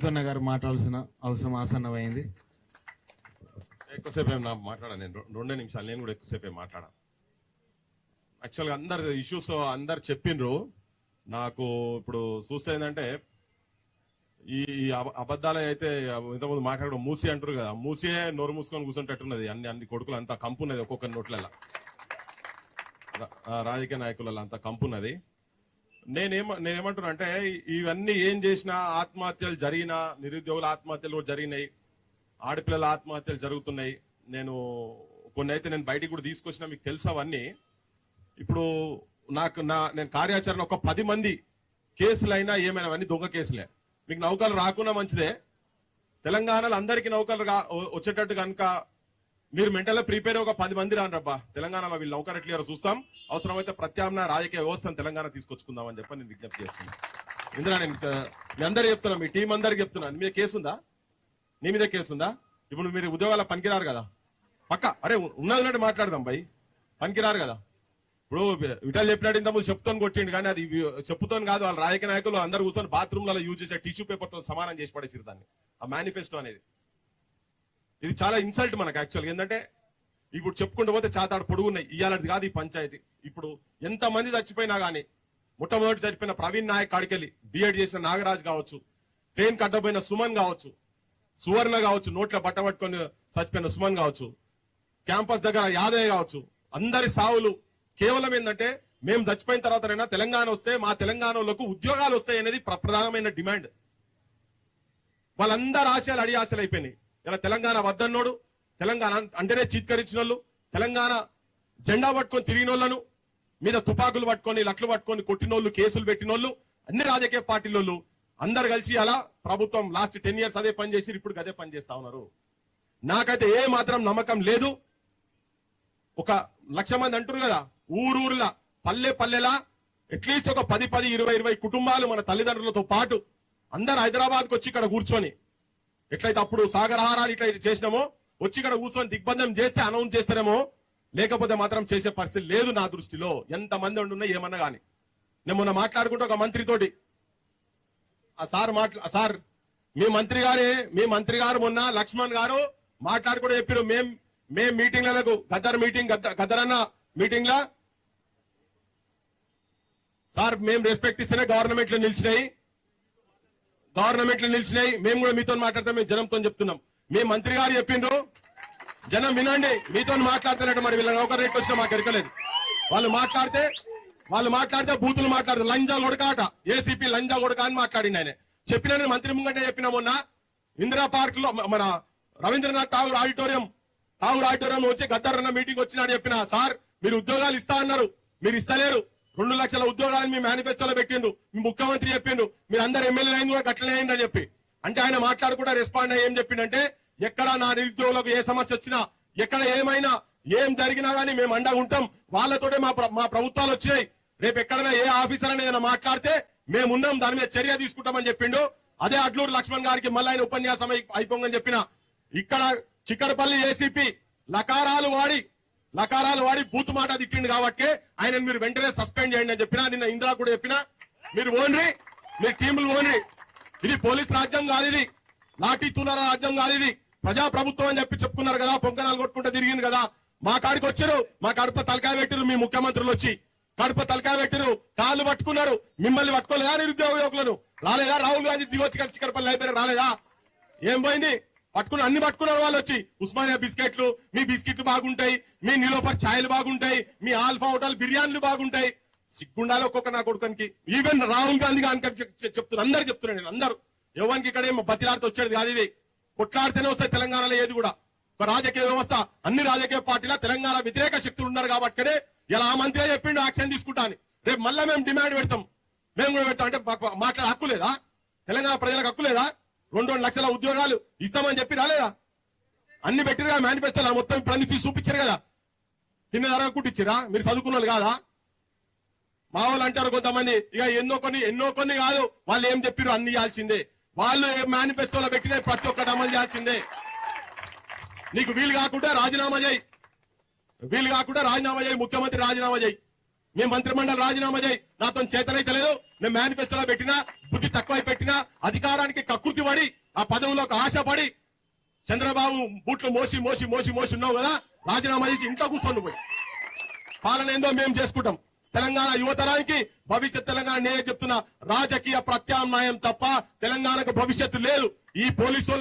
మధుసన్న గారు మాట్లాడాల్సిన అవసరం ఆసన్నమైంది. ఎక్కువసేపు నా మాట్లాడా నేను? రెండే నిమిషాలు నేను కూడా ఎక్కువసేపు మాట్లాడా? యాక్చువల్గా అందరు ఇష్యూస్ అందరు చెప్పిండ్రు నాకు ఇప్పుడు చూస్తే ఏంటంటే ఈ అబద్ధాలు అయితే ఇంతకుముందు మాట్లాడడం మూసి అంటారు కదా. మూసియే నోరు మూసుకొని కూర్చుంటట్టున్నది. అన్ని అన్ని కొడుకులు అంతా కంపు ఉన్నది ఒక్కొక్క నోట్లలో రాజకీయ నాయకులలో అంతా కంపు ఉన్నది నేనేమ నేనేమంటున్నా అంటే ఇవన్నీ ఏం చేసినా ఆత్మహత్యలు జరిగినా నిరుద్యోగుల ఆత్మహత్యలు కూడా జరిగినాయి ఆడపిల్లల ఆత్మహత్యలు జరుగుతున్నాయి. నేను కొన్ని అయితే నేను బయటికి కూడా తీసుకొచ్చిన మీకు తెలుసు అవన్నీ. ఇప్పుడు నాకు నా నేను కార్యాచరణ ఒక పది మంది కేసులైనా ఏమైనా అవన్నీ దొంగ కేసులే. మీకు నౌకలు రాకుండా మంచిదే. తెలంగాణలో అందరికీ నౌకలు రా వచ్చేటట్టు కనుక మీరు మెంటల్లో ప్రిపేర్ ఒక పది మంది రానురబ్బా తెలంగాణలో వీళ్ళు నౌకరు క్లియర్ చూస్తాం. అవసరమైతే ప్రత్యామ్నాయ రాజకీయ వ్యవస్థను తెలంగాణ తీసుకొచ్చుకుందాం అని చెప్పి నేను విజ్ఞప్తి చేస్తున్నాను ఇందులో నేను మీ అందరు చెప్తున్నా మీ టీం అందరికి చెప్తున్నా. మీద కేసు ఉందా? నీ మీద కేసు ఉందా? ఇప్పుడు మీరు ఉద్యోగాల పనికిరారు కదా. పక్క? అరే ఉన్నది ఉన్నట్టు మాట్లాడదాం భయ్ పనికిరారు కదా. ఇప్పుడు విటల్ చెప్పినట్టు ఇంతకుముందు చెప్తాను కొట్టిండు కానీ అది చెప్పుతాను కాదు. వాళ్ళ రాజకీయ నాయకులు అందరు కూర్చొని బాత్రూమ్లలో యూజ్ చేసే టిష్యూ పేపర్తో సమానం చేసి పడేసారు దాన్ని. ఆ మేనిఫెస్టో అనేది. ఇది చాలా ఇన్సల్ట్ మనకు యాక్చువల్గా ఏంటంటే ఇప్పుడు చెప్పుకుంటూ పోతే చాతాడు పొడుగున్నాయి. ఇయ్యాలది కాదు ఈ పంచాయతీ. ఇప్పుడు ఎంతమంది చచ్చిపోయినా కానీ మొట్టమొదటి చనిపోయిన ప్రవీణ్ నాయక్ కాడికెళ్ళి బిఎడ్ చేసిన నాగరాజ్ కావచ్చు ట్రైన్ కట్టబోయిన సుమన్ కావచ్చు సువర్ణ కావచ్చు నోట్ల బట్ట పట్టుకొని చచ్చిపోయిన సుమన్ కావచ్చు క్యాంపస్ దగ్గర యాదయ్య కావచ్చు అందరి సావులు కేవలం ఏంటంటే మేము చచ్చిపోయిన తర్వాతనైనా తెలంగాణ వస్తే మా తెలంగాణలోకి ఉద్యోగాలు వస్తాయి అనేది ప్ర- ప్రధానమైన డిమాండ్. వాళ్ళందరి ఆశయాలు అడి ఆశలు అయిపోయినాయి. ఇలా తెలంగాణ వద్దన్నోడు తెలంగాణ అంటేనే చీత్కరించిన వాళ్ళు తెలంగాణ జెండా పట్టుకొని తిరిగిన వాళ్ళను మీద తుపాకులు పట్టుకొని లట్లు పట్టుకొని కొట్టినోళ్ళు కేసులు పెట్టినోళ్ళు అన్ని రాజకీయ పార్టీలోళ్ళు అందరు కలిసి అలా ప్రభుత్వం లాస్ట్ టెన్ ఇయర్స్ అదే పని చేసి ఇప్పుడు అదే పని చేస్తా ఉన్నారు. నాకైతే ఏ మాత్రం నమ్మకం లేదు. ఒక లక్ష మంది అంటారు కదా ఊరూర్ల పల్లె పల్లెలా అట్లీస్ట్ ఒక పది పది ఇరవై ఇరవై కుటుంబాలు మన తల్లిదండ్రులతో పాటు అందరు హైదరాబాద్కి వచ్చి ఇక్కడ కూర్చొని ఎట్లయితే అప్పుడు సాగరహారాలు ఇట్లా చేసినామో వచ్చి ఇక్కడ కూర్చొని దిగ్బంధం చేస్తే అనౌన్స్ చేస్తారేమో లేకపోతే మాత్రం చేసే పరిస్థితి లేదు నా దృష్టిలో. ఎంత మంది ఉండున్నా ఏమన్నా కానీ నేను మొన్న మాట్లాడుకుంటే ఒక మంత్రితోటి ఆ సార్ మాట్లా సార్ మీ మంత్రి గారే మీ మంత్రి గారు మొన్న లక్ష్మణ్ గారు మాట్లాడుకుంటూ చెప్పారు మేం మేం మీటింగ్లకు గద్దర్ మీటింగ్ గద్ద- గద్దర్ అన్న సార్ మేము రెస్పెక్ట్ ఇస్తేనే గవర్నమెంట్లో నిలిచినాయి. గవర్నమెంట్లు నిలిచినాయి. మేము కూడా మీతో మాట్లాడతాం మేము జనంతో చెప్తున్నాం. మీ మంత్రి గారు చెప్పిండ్రు. జనం వినండి మీతో మాట్లాడుతున్నట్టు మరి వీళ్ళ ఒక రేట్ వచ్చినా మాకు ఎరకలేదు వాళ్ళు మాట్లాడితే వాళ్ళు మాట్లాడితే బూతులు మాట్లాడతారు. లంజా కొడకాట ఏసీపీ లంజా కొడక అని మాట్లాడింది ఆయన. చెప్పిన మంత్రి ముంగంటే చెప్పిన మొన్న ఇందిరా పార్క్లో మన రవీంద్రనాథ్ ఠాగూర్ ఆడిటోరియం ఠాగూర్ ఆడిటోరియం వచ్చి గద్దరన్న మీటింగ్ వచ్చినాడు చెప్పిన సార్ మీరు ఉద్యోగాలు ఇస్తా అన్నారు. మీరు ఇస్తలేరు. రెండు లక్షల ఉద్యోగాలను మీ మేనిఫెస్టోలో పెట్టిండు మీ ముఖ్యమంత్రి చెప్పిండు మీరు అందరు ఎమ్మెల్యే అయింది కూడా గట్లనే అని చెప్పి. అంటే ఆయన మాట్లాడకుండా రెస్పాండ్ అయ్యి ఏం చెప్పిండంటే ఎక్కడ నా నిరుద్యోగులకు ఏ సమస్య వచ్చినా ఎక్కడ ఏమైనా ఏం జరిగినా గానీ మేము అండగా ఉంటాం. వాళ్ళతోటే మా మా ప్రభుత్వాలు వచ్చినాయి. రేపు ఎక్కడైనా ఏ ఆఫీసర్ అని ఏదైనా మాట్లాడితే మేమున్నాం దాని మీద చర్య తీసుకుంటామని చెప్పిండు. అదే అడ్లూరు లక్ష్మణ్ గారికి మళ్ళీ ఆయన ఉపన్యాసం అయిపోంగని చెప్పిన. ఇక్కడ చిక్కడపల్లి ఏసీపీ లకారాలు వాడి లకారాలు వాడి బూతు మాట తిట్టిండు కాబట్టి ఆయన మీరు వెంటనే సస్పెండ్ చేయండి అని చెప్పినా నిన్న ఇందిరా కూడా చెప్పినా మీరు ఓన్రి మీరు టీములు ఓన్రి. ఇది పోలీస్ రాజ్యం కాదు ఇది. లాఠీ తూనర రాజ్యం కాదు ఇది. ప్రజా ప్రభుత్వం అని చెప్పి చెప్పుకున్నారు కదా పొంకనాలు కొట్టుకుంటే తిరిగింది కదా. మా కాడికి వచ్చారు మా కడప తలకాయ పెట్టిరు మీ ముఖ్యమంత్రులు వచ్చి. కడప తలకాయ పెట్టిరు కాళ్ళు పట్టుకున్నారు. మిమ్మల్ని పట్టుకోలేదా నిరుద్యోగ యువకులను రాలేదా? రాహుల్ గాంధీ దిగొచ్చి ఇక్కడ చిక్కడపల్లి లైబ్రరీ రాలేదా? ఏం పోయింది? పట్టుకుని అన్ని పట్టుకున్నారు వాళ్ళు వచ్చి. ఉస్మానియా బిస్కెట్లు మీ బిస్కెట్లు బాగుంటాయి మీ నిలోఫర్ ఛాయలు బాగుంటాయి మీ ఆల్ఫా హోటల్ బిర్యానీలు బాగుంటాయి. సిగ్గుండాలి ఒక్కొక్క నా కొడుకునికి. ఈవెన్ రాహుల్ గాంధీ గారికి చెప్తున్నారు అందరు చెప్తున్నాను నేను అందరు. ఎవరికి ఇక్కడ ఏమో బతిలాడితే వచ్చేది కాదు ఇది. కొట్లాడితేనే వస్తాయి తెలంగాణలో ఏది కూడా. ఒక రాజకీయ వ్యవస్థ అన్ని రాజకీయ పార్టీల తెలంగాణ వ్యతిరేక శక్తులు ఉన్నారు కాబట్టి ఇలా ఆ మంత్రి చెప్పిండు యాక్షన్ తీసుకుంటా అని. రేపు మళ్ళీ మేము డిమాండ్ పెడతాం. మేము కూడా పెడతాం. అంటే మాకు మాట్లాడే హక్కు లేదా? తెలంగాణ ప్రజలకు హక్కు లేదా? రెండు రెండు లక్షల ఉద్యోగాలు ఇస్తామని చెప్పి రాలేదా? అన్ని పెట్టిరుగా మేనిఫెస్టోలో మొత్తం ఇప్పుడు అన్ని తీసి చూపించారు కదా. తిన్న ధర కుట్టించిరా మీరు చదువుకున్నారు కాదా? మా వాళ్ళు అంటారు కొంతమంది ఇక ఎన్నో కొన్ని ఎన్నో కొన్ని కాదు వాళ్ళు ఏం చెప్పారు అన్ని ఇవ్వాల్సిందే వాళ్ళు మేనిఫెస్టోలో పెట్టిన ప్రతి ఒక్కటి అమలు చేయాల్సిందే. నీకు వీలు కాకుండా రాజీనామా చేయి. వీలు కాకుండా రాజీనామా చేయి ముఖ్యమంత్రి రాజీనామా చేయి. మేము మంత్రిమండలి రాజీనామా చేయి. నాతో చేతనైతే లేదు. నేను మేనిఫెస్టోలో పెట్టినా బుద్ధి తక్కువై పెట్టినా అధికారానికి కకృతి పడి ఆ పదవులకు ఆశపడి చంద్రబాబు బూట్లు మోసి మోసి మోసి మోసి ఉన్నావు కదా రాజీనామా చేసి ఇంట్లో కూర్చొని పోయి. పాలన ఏందో మేము చేసుకుంటాం. తెలంగాణ యువతరానికి భవిష్యత్ తెలంగాణ నేనే చెప్తున్నా రాజకీయ ప్రత్యామ్నాయం తప్ప తెలంగాణకు భవిష్యత్తు లేదు. ఈ పోలీసు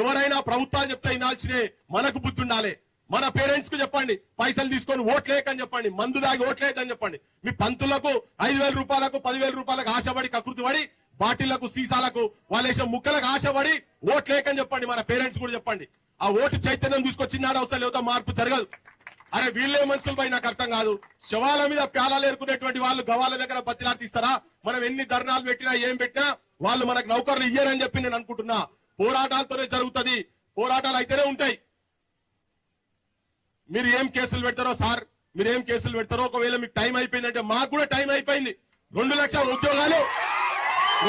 ఎవరైనా ప్రభుత్వాలు చెప్తే వినాల్సినే మనకు బుద్ధి ఉండాలి. మన పేరెంట్స్కు చెప్పండి పైసలు తీసుకొని ఓట్లేకని చెప్పండి మందు దాగి ఓట్లేదని చెప్పండి. మీ పంతులకు ఐదు వేల రూపాయలకు పదివేల రూపాయలకు ఆశపడి కకృతి పడి బాటిళ్ళకు సీసాలకు వాళ్ళ ముక్కలకు ఆశపడి ఓట్లేకని చెప్పండి మన పేరెంట్స్ కూడా చెప్పండి. ఆ ఓటు చైతన్యం తీసుకొచ్చినాడు అవసరం లేదో మార్పు జరగదు. అరే వీళ్ళే మనుషులపై నాకు అర్థం కాదు. శవాల మీద ప్యాలాలు ఏరుకునేటువంటి వాళ్ళు గవాల దగ్గర బతిలాడిస్తారా మనం ఎన్ని ధర్నాలు పెట్టినా ఏం పెట్టినా వాళ్ళు మనకు నౌకర్లు ఇయ్యరని చెప్పి నేను అనుకుంటున్నా. పోరాటాలతోనే జరుగుతది. పోరాటాలు అయితేనే ఉంటాయి. మీరు ఏం కేసులు పెడతారో సార్ మీరు ఏం కేసులు పెడతారో ఒకవేళ మీకు టైం అయిపోయిందంటే మాకు కూడా టైం అయిపోయింది. రెండు లక్షల ఉద్యోగాలు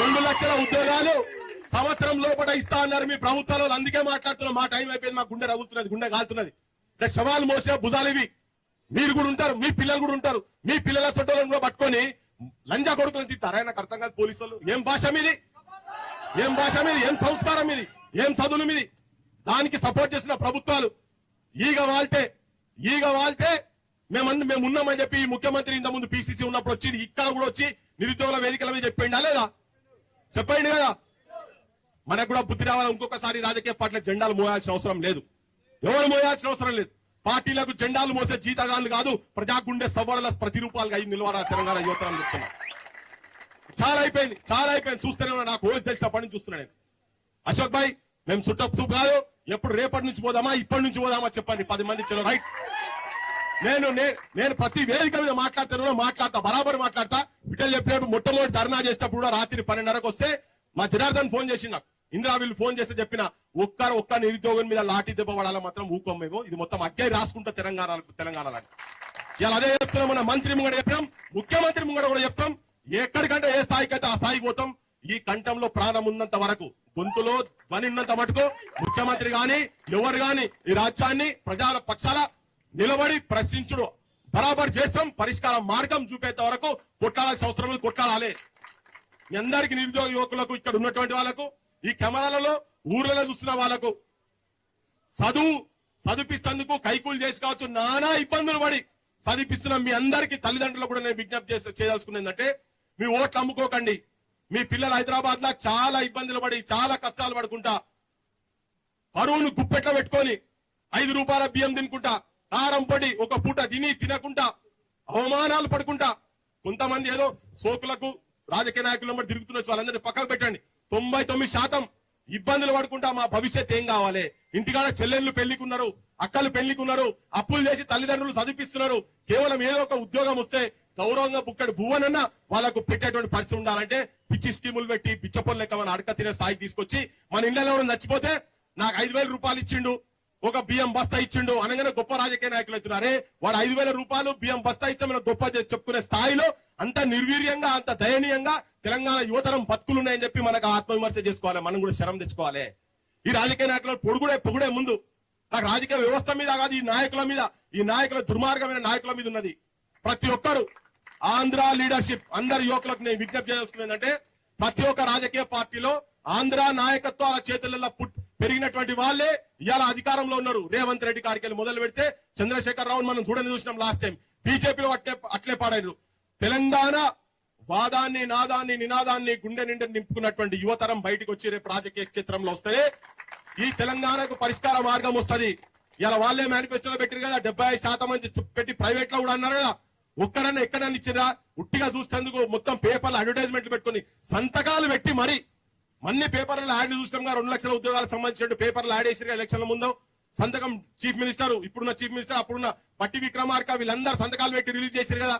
రెండు లక్షల ఉద్యోగాలు సంవత్సరం లోపల ఇస్తా అన్నారు మీ ప్రభుత్వాలు. అందుకే మాట్లాడుతున్నారు మా టైం అయిపోయింది మా గుండె రగులుతున్నది గుండె కాలుతున్నది. అంటే శవాలు మోసే భుజాలు ఇవి. మీరు కూడా ఉంటారు మీ పిల్లలు కూడా ఉంటారు. మీ పిల్లల సొట్టలను కూడా పట్టుకొని లంజా కొడుకులను తింటారా? నాకు అర్థం కాదు పోలీసు వాళ్ళు ఏం భాష మీది? ఏం భాష మీది? ఏం సంస్కారం మీది? ఏం చదువులు మీది? దానికి సపోర్ట్ చేసిన ప్రభుత్వాలు. ఈగ వాళ్తే ఈగ వాళ్తే మేమందు మేము ఉన్నామని చెప్పి ముఖ్యమంత్రి ఇంత ముందు పిసిసి ఉన్నప్పుడు వచ్చి ఇక్కడ కూడా వచ్చి నిరుద్యోగుల వేదికల మీద చెప్పిండా లేదా? చెప్పండి కదా. మనకు కూడా బుద్ధి రావాలి ఇంకొకసారి రాజకీయ పార్టీల జెండాలు మోయాల్సిన అవసరం లేదు. ఎవరు మోయాల్సిన అవసరం లేదు. పార్టీలకు జెండాలు మోసే జీతగాళ్ళు కాదు ప్రజాగుండె సవరణ ప్రతిరూపాలుగా అయి నిలబడాలి తెలంగాణ యువతరం చెప్తున్నా. చాలా అయిపోయింది చాలా అయిపోయింది. చూస్తూనే ఉన్నా నాకు ఓసి తెలిసినప్పటి నుంచి చూస్తున్నా నేను. అశోక్ భాయ్ మేము సుట్టప్ సూప్ కాదు. ఎప్పుడు రేపటి నుంచి పోదామా? ఇప్పటి నుంచి పోదామా చెప్పండి. పది మంది చలో రైట్ నేను నే- నేను ప్రతి వేదిక మీద మాట్లాడుతాను మాట్లాడతా బరాబర్ మాట్లాడతా. బిడ్డలు చెప్పినప్పుడు మొట్టమొదటి ధర్నా చేసేటప్పుడు కూడా రాత్రి పన్నెండున్నరకు వస్తే మా జనార్దన్ ఫోన్ చేసి నాకు. ఇందిరా వీళ్ళు ఫోన్ చేస్తే చెప్పిన ఒక్క ఒక్క నిరుద్యోగం మీద లాఠీ దెబ్బ పడాలా మాత్రం ఊకోం మేము. ఇది మొత్తం అగ్గే రాసుకుంటా తెలంగాణ తెలంగాణ ఇలా అదే చెప్తున్నాం మన మంత్రి ముంగడ చెప్పినాం ముఖ్యమంత్రి ముంగడ కూడా చెప్తాం ఎక్కడికంటే ఏ స్థాయికి అయితే ఆ స్థాయికి పోతాం ఈ కంఠంలో ప్రాణం ఉన్నంత వరకు గొంతులో ధ్వని ఉన్నంత మటుకు ముఖ్యమంత్రి గాని ఎవరు గాని ఈ రాజ్యాన్ని ప్రజల పక్షాల నిలబడి ప్రశ్నించుడు. బరాబర్ చేస్తాం పరిష్కార మార్గం చూపేంత వరకు కొట్లాడాల్సిన అవసరం లేదు కొట్లాడాలి. మీ అందరికి నిరుద్యోగ యువకులకు ఇక్కడ ఉన్నటువంటి వాళ్ళకు ఈ కెమెరాలలో ఊర్లలో చూస్తున్న వాళ్ళకు చదువు చదివిస్తేందుకు కైకూలు చేసి కావచ్చు నానా ఇబ్బందులు పడి చదివిస్తున్న మీ అందరికి తల్లిదండ్రులు కూడా నేను విజ్ఞప్తి చేసి చేయాల్సుకున్నది మీ ఓట్లు అమ్ముకోకండి. మీ పిల్లలు హైదరాబాద్ లా చాలా ఇబ్బందులు పడి చాలా కష్టాలు పడుకుంటా. పరువును గుప్పెట్లో పెట్టుకొని ఐదు రూపాయల బియ్యం తినుకుంటా కారం పొడి ఒక పూట తిని తినకుండా అవమానాలు పడుకుంటా. కొంతమంది ఏదో సోకులకు రాజకీయ నాయకుల వెంబడి తిరుగుతున్న వాళ్ళందరినీ పక్కకు పెట్టండి. తొంభై తొమ్మిది శాతం ఇబ్బందులు పడుకుంటా మా భవిష్యత్ ఏం కావాలి? ఇంటికాడ చెల్లెళ్ళు పెళ్ళికున్నారు అక్కలు పెళ్ళికున్నారు అప్పులు చేసి తల్లిదండ్రులు చదివిస్తున్నారు కేవలం ఏదో ఒక ఉద్యోగం వస్తే గౌరవంగా బుక్కడు భువనన్న వాళ్ళకు పెట్టేటువంటి పరిస్థితి ఉండాలంటే పిచ్చి స్కీములు పెట్టి పిచ్చపొల లెక్క మన అడక తినే స్థాయికి తీసుకొచ్చి మన ఇళ్ళలో ఎవరైనా చచ్చిపోతే నాకు ఐదు వేల రూపాయలు ఇచ్చిండు ఒక బియ్యం బస్తా ఇచ్చిండు అనగానే గొప్ప రాజకీయ నాయకులు అవుతున్నారే. వాడు ఐదు వేల రూపాయలు బియ్యం బస్తా ఇస్తే మనం గొప్ప చెప్పుకునే స్థాయిలో అంత నిర్వీర్యంగా అంత దయనీయంగా తెలంగాణ యువతరం బతుకులున్నాయని చెప్పి మనకు ఆత్మవిమర్శ చేసుకోవాలి. మనం కూడా శరం తెచ్చుకోవాలి. ఈ రాజకీయ నాయకుల పొడుగుడే పొగుడే ముందు నాకు రాజకీయ వ్యవస్థ మీద కాదు ఈ నాయకుల మీద ఈ నాయకుల దుర్మార్గమైన నాయకుల మీద ఉన్నది. ప్రతి ఒక్కరు ఆంధ్ర లీడర్షిప్. అందరి యువకులకు నేను విజ్ఞప్తి చేయాల్సింది ఏంటంటే ప్రతి ఒక్క రాజకీయ పార్టీలో ఆంధ్ర నాయకత్వం చేతులలో పుట్- పెరిగినటువంటి వాళ్ళే ఇవాళ అధికారంలో ఉన్నారు. రేవంత్ రెడ్డి గారికి మొదలు పెడితే చంద్రశేఖర్ రావు మనం చూడని చూసినాం లాస్ట్ టైం బీజేపీలో అట్లే అట్లే పాడారు. తెలంగాణ వాదాన్ని నాదాన్ని నినాదాన్ని గుండె నిండా నింపుకున్నటువంటి యువతరం బయటకు వచ్చి రేపు రాజకీయ క్షేత్రంలో వస్తే ఈ తెలంగాణకు పరిష్కార మార్గం వస్తది. ఇలా వాళ్ళే మేనిఫెస్టోలో పెట్టారు కదా డెబ్బై శాతం పెట్టి ప్రైవేట్లో కూడా అన్నారు కదా. ఒక్కరన్నా ఎక్కడన్నా ఇచ్చిరా ఉట్టిగా చూసేందుకు మొత్తం పేపర్లు అడ్వర్టైజ్మెంట్లు పెట్టుకుని సంతకాలు పెట్టి మరి. అన్ని పేపర్లలో యాడ్ చూసినాం రెండు లక్షల ఉద్యోగాలకు సంబంధించిన పేపర్లు యాడ్ వేసిరు ఎలక్షన్ల ముందు. సంతకం చీఫ్ మినిస్టర్ ఇప్పుడున్న చీఫ్ మినిస్టర్ అప్పుడున్న పట్టి విక్రమార్క వీళ్ళందరూ సంతకాలు పెట్టి రిలీజ్ చేశారు కదా.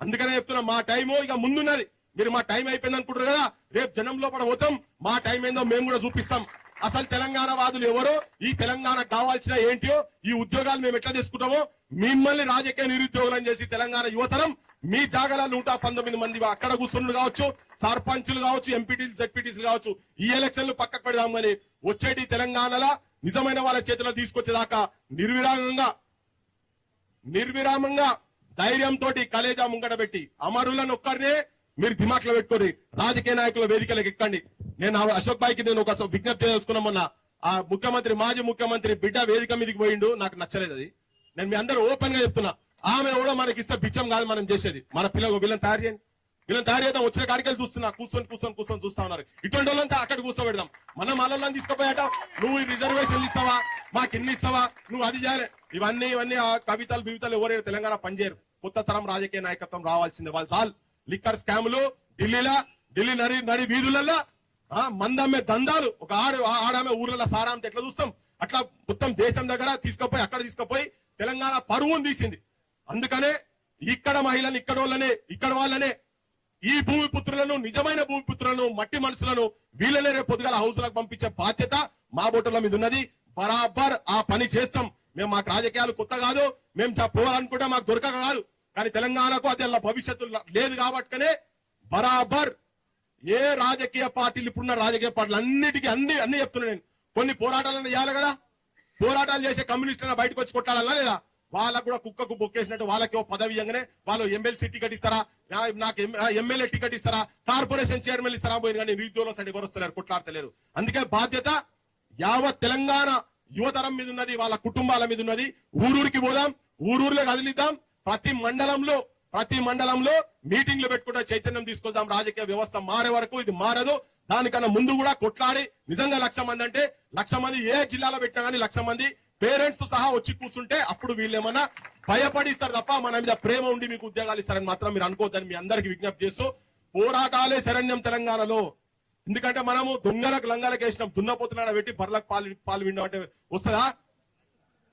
అందుకనే చెప్తున్నా మా టైము ఇక ముందున్నది. మీరు మా టైం అయిపోయింది అనుకుంటారు కదా రేపు జనం లోపల పోతాం. మా టైం ఏందో మేము కూడా చూపిస్తాం. అసలు తెలంగాణ వాదులు ఎవరో ఈ తెలంగాణ కావాల్సిన ఏంటియో ఈ ఉద్యోగాలు మేము ఎట్లా తీసుకుంటామో మిమ్మల్ని రాజకీయ నిరుద్యోగులను చేసి తెలంగాణ యువతరం మీ జాగాల నూట పంతొమ్మిది మంది అక్కడ కూర్చున్నారు కావచ్చు సర్పంచులు కావచ్చు ఎంపీటీలు జెడ్పీటీసీలు కావచ్చు ఈ ఎలక్షన్లు పక్కకు పెడదాం కానీ వచ్చేటి తెలంగాణలో నిజమైన వాళ్ళ చేతిలో తీసుకొచ్చేదాకా నిర్విరామంగా నిర్విరామంగా ధైర్యంతో కలేజా ముంగట పెట్టి అమరులను ఒక్కరినే మీరు దిమాక్లో పెట్టుకోండి రాజకీయ నాయకుల వేదికలకు ఎక్కండి. నేను అశోక్ భాయ్కి నేను ఒక విజ్ఞప్తి చేసుకున్నా మొన్న ఆ ముఖ్యమంత్రి మాజీ ముఖ్యమంత్రి బిడ్డ వేదిక మీదకి పోయిండు. నాకు నచ్చలేదు అది. నేను మీ అందరూ ఓపెన్గా చెప్తున్నా. ఆమె కూడా మనకి ఇస్తే బిచ్చం కాదు మనం చేసేది. మన పిల్లలు వీళ్ళని తయారు చేయండి. వీళ్ళని తయారు చేద్దాం వచ్చిన కాడికెళ్ళి చూస్తున్నా. కూర్చొని కూర్చొని కూర్చొని చూస్తా ఉన్నారు. ఇటువంటి వాళ్ళంతా అక్కడ కూర్చోబెడదాం. మనం మనల్ని తీసుకుపోయాట. నువ్వు రిజర్వేషన్ ఇస్తావా? మాకు ఎన్ని ఇస్తావా? నువ్వు అది చేయాలి. ఇవన్నీ ఇవన్నీ ఆ కవితలు బివితలు ఎవరైనా తెలంగాణ పనిచేయరు. కొత్త తరం రాజకీయ నాయకత్వం రావాల్సిందే. వాళ్ళు చాలు. లిక్కర్ స్కాములు ఢిల్లీలో ఢిల్లీ నడి నడి వీధులలో మందమ్మే దందాలు. ఒక ఆడ ఆడమే ఆడామే ఊర్లలో సారాంత ఎట్లా చూస్తాం? అట్లా మొత్తం దేశం దగ్గర తీసుకుపోయి అక్కడ తీసుకుపోయి తెలంగాణ పరువును తీసింది. అందుకనే ఇక్కడ మహిళలు ఇక్కడ వాళ్ళనే ఇక్కడ వాళ్ళనే ఈ భూమి పుత్రులను నిజమైన భూమి పుత్రులను మట్టి మనుషులను వీళ్ళనే రేపు పొద్దుగల హౌస్లకు పంపించే బాధ్యత మా బోటర్ల మీద ఉన్నది. బరాబర్ ఆ పని చేస్తాం. మేము మాకు రాజకీయాలు కొత్త కాదు. మేము చ- పోవాలనుకుంటే మాకు దొరకక కాదు కానీ తెలంగాణకు అది అలా భవిష్యత్తు లేదు కాబట్టినే బరాబర్ ఏ రాజకీయ పార్టీలు ఇప్పుడున్న రాజకీయ పార్టీలు అన్నిటికీ అన్ని అన్ని చెప్తున్నా నేను. కొన్ని పోరాటాలను చేయాలి కదా. పోరాటాలు చేసే కమ్యూనిస్టులను బయటకు వచ్చి కొట్టాలన్నా లేదా? వాళ్ళకు కూడా కుక్కకు బొక్కేసినట్టు వాళ్ళకి ఓ పదవి ఇవ్వగానే వాళ్ళు ఎమ్మెల్సీ టికెట్ ఇస్తారా? నాకు ఎమ్మెల్యే టికెట్ ఇస్తారా? కార్పొరేషన్ చైర్మన్ ఇస్తారా? పోయిన కానీ నిరుద్యోగుల సైడ్ ఎవరు కొట్లాడతలేరు. అందుకే బాధ్యత యావత్ తెలంగాణ యువతరం మీద ఉన్నది వాళ్ళ కుటుంబాల మీద ఉన్నది. ఊరూరికి పోదాం ఊరూరులో కదిలిద్దాం ప్రతి మండలంలో ప్రతి మండలంలో మీటింగ్లు పెట్టుకుంటా చైతన్యం తీసుకొద్దాం రాజకీయ వ్యవస్థ మారే వరకు ఇది మారదు. దానికన్నా ముందు కూడా కొట్లాడి నిజంగా లక్ష మంది అంటే లక్ష మంది ఏ జిల్లాలో పెట్టినా కానీ లక్ష మంది పేరెంట్స్ సహా వచ్చి కూర్చుంటే అప్పుడు వీళ్ళేమన్నా భయపడిస్తారు తప్ప మన మీద ప్రేమ ఉండి మీకు ఉద్యోగాలు ఇస్తారని మాత్రం మీరు అనుకోవద్దని మీ అందరికి విజ్ఞప్తి చేస్తూ పోరాటాలే శరణ్యం తెలంగాణలో. ఎందుకంటే మనము దొంగలకు లంగాలకు వేసినాం దున్నపోతున్నాడ పెట్టి బర్లకు పాలు పాలు విండం అంటే వస్తుందా?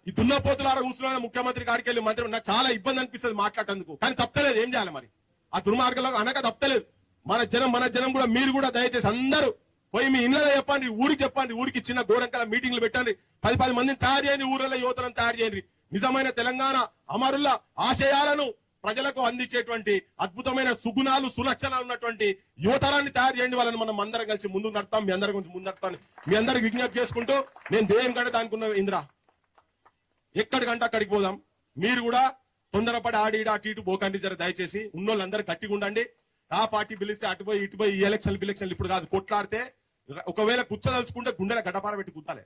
ఈ దున్నపోతులారా కూర్చున్న ముఖ్యమంత్రి కాడికి వెళ్ళి మంత్రి నాకు చాలా ఇబ్బంది అనిపిస్తుంది మాట్లాడేందుకు. కానీ తప్పలేదు ఏం చేయాలి మరి? ఆ దుర్మార్గంలో అనక తప్పలేదు. మన జనం మన జనం కూడా మీరు కూడా దయచేసి అందరూ పోయి మీ ఇళ్ళలో చెప్పండి ఊరికి చెప్పండి ఊరికి చిన్న గోరంకల మీటింగ్లు పెట్టండి. పది పది మందిని తయారు చేయండి ఊర్లలో యువతలను తయారు చేయండి. నిజమైన తెలంగాణ అమరుల ఆశయాలను ప్రజలకు అందించేటువంటి అద్భుతమైన సుగుణాలు సులక్షణాలు ఉన్నటువంటి యువతరాన్ని తయారు చేయండి వాళ్ళని మనం అందరం కలిసి ముందు నడతాం మీ అందరి గురించి ముందు నడతాం మీ అందరికి విజ్ఞప్తి చేసుకుంటూ నేను దేయం కంటే దానికి ఉన్న ఇంద్రా. ఎక్కడికంటే అక్కడికి పోదాం. మీరు కూడా తొందరపడి ఆడి అటు ఇటు పోకండి జర దయచేసి. ఉన్నోళ్ళందరూ గట్టిగా ఉండండి. ఆ పార్టీ పిలిస్తే అటు పోయి ఇటు పోయి ఈ ఎలక్షన్ ఎలక్షన్ ఇప్పుడు కాదు కొట్లాడితే ఒకవేళ కూర్చోదలుచుకుంటే గుండెల గడ్డపార పెట్టి గుద్దాలి.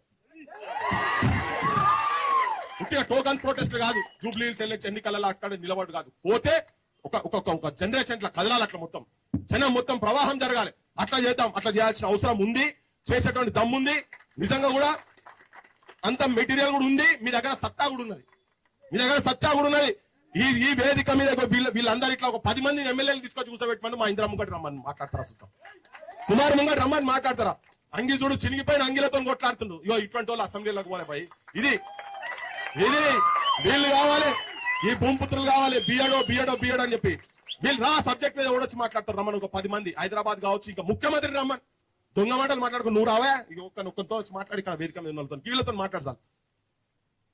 ఉట్టిగా టోకన్ ప్రొటెస్ట్ కాదు జూబ్లీ హిల్స్ ఎలక్షన్ ఎన్నికలలో అక్కడ నిలబడు కాదు. పోతే ఒక ఒక ఒక- ఒక జనరేషన్ ఇట్లా కదలాలి అట్లా మొత్తం. జనం మొత్తం ప్రవాహం జరగాలి. అట్లా చేద్దాం అట్లా చేయాల్సిన అవసరం ఉంది. చేసేటువంటి దమ్ముంది. నిజంగా కూడా అంత మెటీరియల్ కూడా ఉంది మీ దగ్గర సత్తా కూడా ఉన్నది. మీ దగ్గర సత్తా కూడా ఉన్నది. ఈ ఈ వేదిక మీద వీళ్ళ వీళ్ళందరూ ఇట్లా ఒక పది మంది ఎమ్మెల్యేలు తీసుకొచ్చి కూర్చోబెట్టమని మా ఇంద్ర ముంగటి రమ్మని మాట్లాడతారా సుతం కుమార్ ముంగటి రమ్మని మాట్లాడతారా? అంగి చూడు చినిగిపోయిన అంగిలతో కొట్లాడుతుండు. ఇగో ఇటువంటి వాళ్ళు అసెంబ్లీలోకి పోలే పోయి ఇది ఇది వీళ్ళు కావాలి ఈ భూమిపుత్రులు కావాలి. బియడో బియడో బియడో అని చెప్పి. వీళ్ళు రా సబ్జెక్ట్ మీద ఎవడొచ్చి మాట్లాడతారు రమ్మని ఒక పది మంది. హైదరాబాద్ కావచ్చు ఇంకా ముఖ్యమంత్రి రమ్మని. దొంగ మాటలు మాట్లాడుకో నువ్వు రావా. ఇక ఒక్క ఒక్కతో వచ్చి మాట్లాడి ఇక్కడ వేదిక మీద ఉన్న వాళ్ళతో వీళ్ళతో మాట్లాడతాను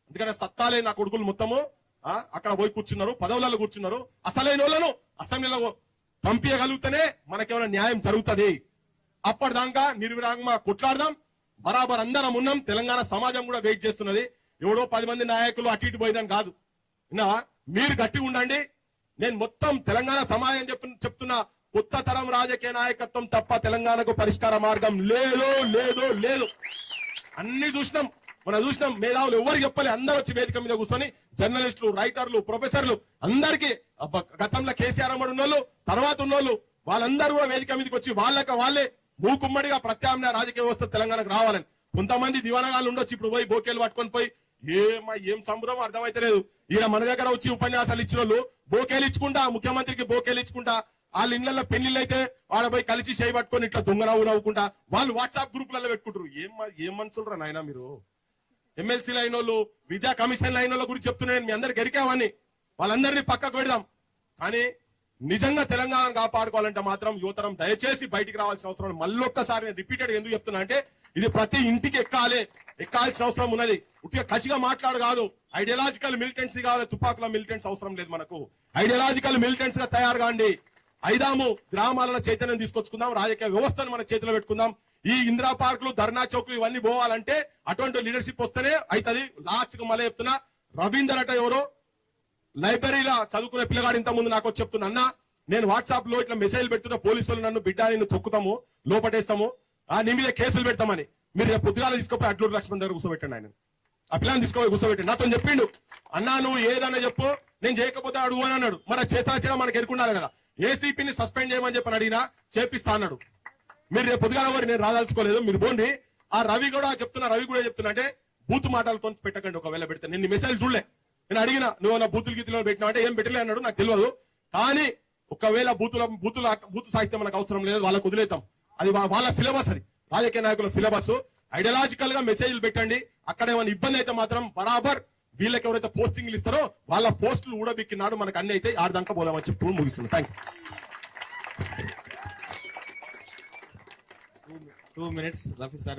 ఎందుకంటే సత్తాలే నా కొడుకులు మొత్తము అక్కడ పోయి కూర్చున్నారు పదవులలో కూర్చున్నారు అసలైన వాళ్ళను అసెంబ్లీలో పంపించగలిగితేనే మనకేమైనా న్యాయం జరుగుతుంది. అప్పటిదాకా నిర్విరాగంగా కొట్లాడదాం. బరాబర్ అందరం ఉన్నాం. తెలంగాణ సమాజం కూడా వెయిట్ చేస్తున్నది. ఎవడో పది మంది నాయకులు అటు ఇటు పోయినాను కాదు. మీరు గట్టి ఉండండి. నేను మొత్తం తెలంగాణ సమాజం చెప్పు చెప్తున్నా కొత్త తరం రాజకీయ నాయకత్వం తప్ప తెలంగాణకు పరిష్కార మార్గం లేదు లేదు లేదు. అన్ని చూసినాం మనం చూసినాం మేధావులు ఎవరు చెప్పలే. అందరూ వచ్చి వేదిక మీద కూర్చొని జర్నలిస్టులు రైటర్లు ప్రొఫెసర్లు అందరికీ గతంలో కేసీఆర్ అమ్మడు ఉన్నోళ్ళు తర్వాత ఉన్నోళ్ళు వాళ్ళందరూ కూడా వేదిక మీదకి వచ్చి వాళ్ళక వాళ్ళే మూకుమ్మడిగా ప్రత్యామ్నాయ రాజకీయ వ్యవస్థ తెలంగాణకు రావాలని. కొంతమంది దివానగాళ్ళు ఉండొచ్చు ఇప్పుడు పోయి బోకేలు పట్టుకొని పోయి ఏమా ఏం సంబరం అర్థమైతలేదు. ఈయన మన దగ్గర వచ్చి ఉపన్యాసాలు ఇచ్చిన వాళ్ళు బోకేలు ఇచ్చుకుంటా ముఖ్యమంత్రికి బోకేలు ఇచ్చుకుంటా వాళ్ళ ఇళ్ళలో పెళ్ళిళ్ళు అయితే వాడ పోయి కలిసి చేయి పట్టుకొని ఇట్లా దొంగ నవ్వు నవ్వుకుంటా వాళ్ళు వాట్సాప్ గ్రూపులలో పెట్టుకుంటారు. ఏం ఏం మనుషులరా నాయన మీరు? ఎమ్మెల్సీలు అయిన వాళ్ళు విద్యా కమిషన్లు అయిన వాళ్ళ గురించి చెప్తున్నాను మీ అందరు ఎరికావని వాళ్ళందరినీ పక్కకు పెడదాం. కానీ నిజంగా తెలంగాణ కాపాడుకోవాలంటే మాత్రం యువతరం దయచేసి బయటికి రావాల్సిన అవసరం మళ్ళొక్కసారి నేను రిపీటెడ్ ఎందుకు చెప్తున్నా అంటే ఇది ప్రతి ఇంటికి ఎక్కాలి ఎక్కాల్సిన అవసరం ఉన్నది. ఉట్టిగా కసిగా మాట్లాడు కాదు. ఐడియాలజికల్ మిలిటెన్సీ కావాలి తుపాకుల మిలిటెన్స్ అవసరం లేదు మనకు. ఐడియాలజికల్ మిలిటెన్స్గా తయారు కాండి. ఐదాము గ్రామాలలో చైతన్యం తీసుకొచ్చుకుందాం రాజకీయ వ్యవస్థను మన చేతిలో పెట్టుకుందాం. ఈ ఇందిరా పార్కులు ధర్నా చౌక్లు ఇవన్నీ పోవాలంటే అటువంటి లీడర్షిప్ వస్తేనే అవుతుంది లాస్ట్ మళ్ళీ చెప్తున్నా రవీందర్ అట ఎవరో లైబ్రరీలో చదువుకునే పిల్లగాడు ఇంత ముందు నాకు వచ్చి చెప్తున్నా అన్న నేను వాట్సాప్లో ఇట్లా మెసేజ్ పెడుతున్న పోలీసులు నన్ను బిడ్డ నిన్ను తొక్కుతాము లోపటేస్తాము ఆ నీ మీద కేసులు పెడతామని. మీరు రేపు పొద్దుగాల తీసుకుపోయి అడ్లూరు లక్ష్మణ్ దగ్గర కూర్చోబెట్టండి ఆయన. ఆ పిల్లని తీసుకుపోయి కూర్చోబెట్టండి. నాతో చెప్పిండు అన్నా నువ్వు ఏదన్నా చెప్పు నేను చేయకపోతే అడుగు అని అన్నాడు. మరి చేస్తా చేయడం మనకి ఎదుర్కొండాలి కదా. ఏసీపీని సస్పెండ్ చేయమని చెప్పని అడిగినా చేపిస్తా అన్నాడు. మీరు రేపు పొద్దుగా వారు నేను రాదాల్చుకోలేదు మీరు పోండి. ఆ రవి కూడా చెప్తున్నా రవి కూడా చెప్తున్నా అంటే బూత్ మాటలతో పెట్టకండి ఒకవేళ పెడితే. నేను మెసేజ్ చూడలే. నేను అడిగిన నువ్వు నా బూతులు గీతులు పెట్టినా అంటే ఏం పెట్టలే అన్నాడు నాకు తెలియదు. కానీ ఒకవేళ బూతుల బూతుల బూత్ సాహిత్యం మనకు అవసరం లేదు వాళ్ళకు వదిలేతాం అది వాళ్ళ సిలబస్ అది. రాజకీయ నాయకుల సిలబస్. ఐడియాలజికల్గా మెసేజ్లు పెట్టండి. అక్కడ ఏమైనా ఇబ్బంది అయితే మాత్రం బరాబర్ వీళ్ళకి ఎవరైతే పోస్టింగ్లు ఇస్తారో వాళ్ళ పోస్టులు ఊడబిక్కినాడు మనకు అన్ని అయితే ఆడదాకా పోదామని చెప్పి ముగిస్తుంది. Thank two minutes Rafi sir